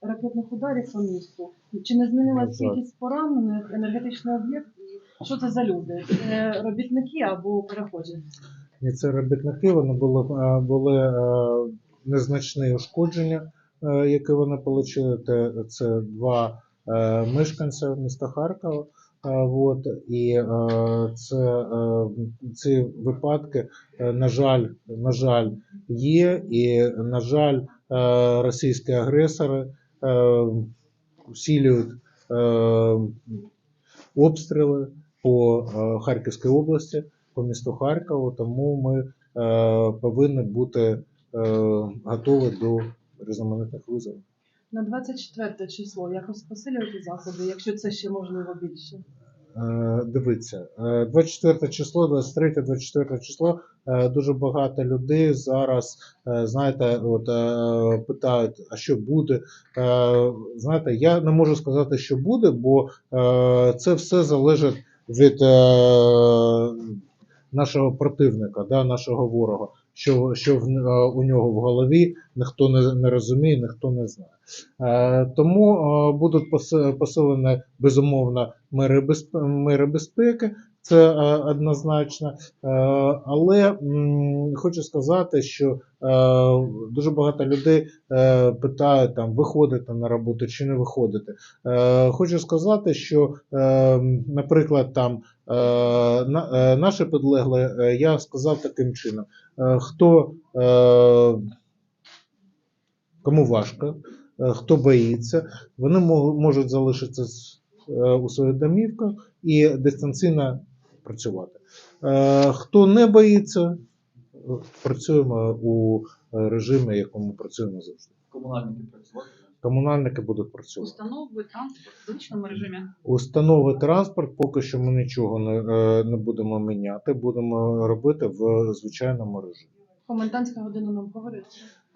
ракетних ударів по місту. Чи не змінилась Ну, кількість поранених, енергетичний об'єкт? І що це за люди? Це робітники або перехожі? І це робітники, вони були, е, були е, незначні ушкодження, е, які вони отримали. Це, два мешканця міста Харкова. От, і це, ці випадки, на жаль, на жаль, є, і, на жаль, російські агресори е, усилюють е, обстріли по е, Харківській області, по місту Харкову, тому ми е, повинні бути е, готові до різноманітних визовів. На 24 число якось посилювати заходи, якщо це ще можливо більше. Е, Дивіться, е, 24 число, 23, 24 число. е, Дуже багато людей зараз, е, знаєте, от е, питають, а що буде. Е, Знаєте, я не можу сказати, що буде, бо е, це все залежить від е, нашого противника, да, нашого ворога. Що, що в, е, у нього в голові ніхто не, не розуміє, ніхто не знає. Е, Тому е, будуть посилені безумовно мери, безпеки, це е, однозначно. Е, Але хочу сказати, що е, дуже багато людей питають там виходити на роботу чи не виходити. Хочу сказати, що, наприклад, там на- наші підлегли, я сказав таким чином: хто кому важко, хто боїться, вони можуть залишитися у своїх домівках і дистанційно працювати. Е, Хто не боїться, працюємо у режимі, якому працюємо завжди. комунальники працювати. Комунальники будуть працювати. Установи, транспорт в звичному режимі. Установи транспорт поки що ми нічого не, е, не будемо міняти, будемо робити в звичайному режимі. Комендантська година нам говорить.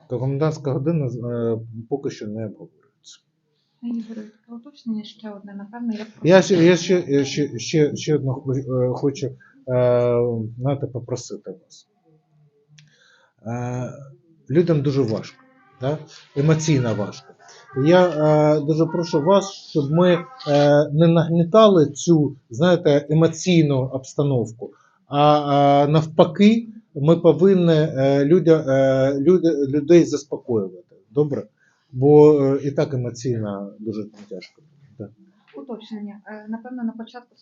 Комендантська година е, поки що не обговорюється. Ігор, таке уточнення ще одне, напевно, я Я ще, я ще, ще, ще, ще одне хо- е, хочу е, знаєте, попросити вас. Е, людям дуже важко, да? емоційно важко. Я е, дуже прошу вас, щоб ми е, не нагнітали цю, знаєте, емоційну обстановку, а е, навпаки, ми повинні е, людя, е, людей заспокоювати. Добре? Бо е, і так емоційно дуже тяжко. уточнення. Е, Напевно, на початку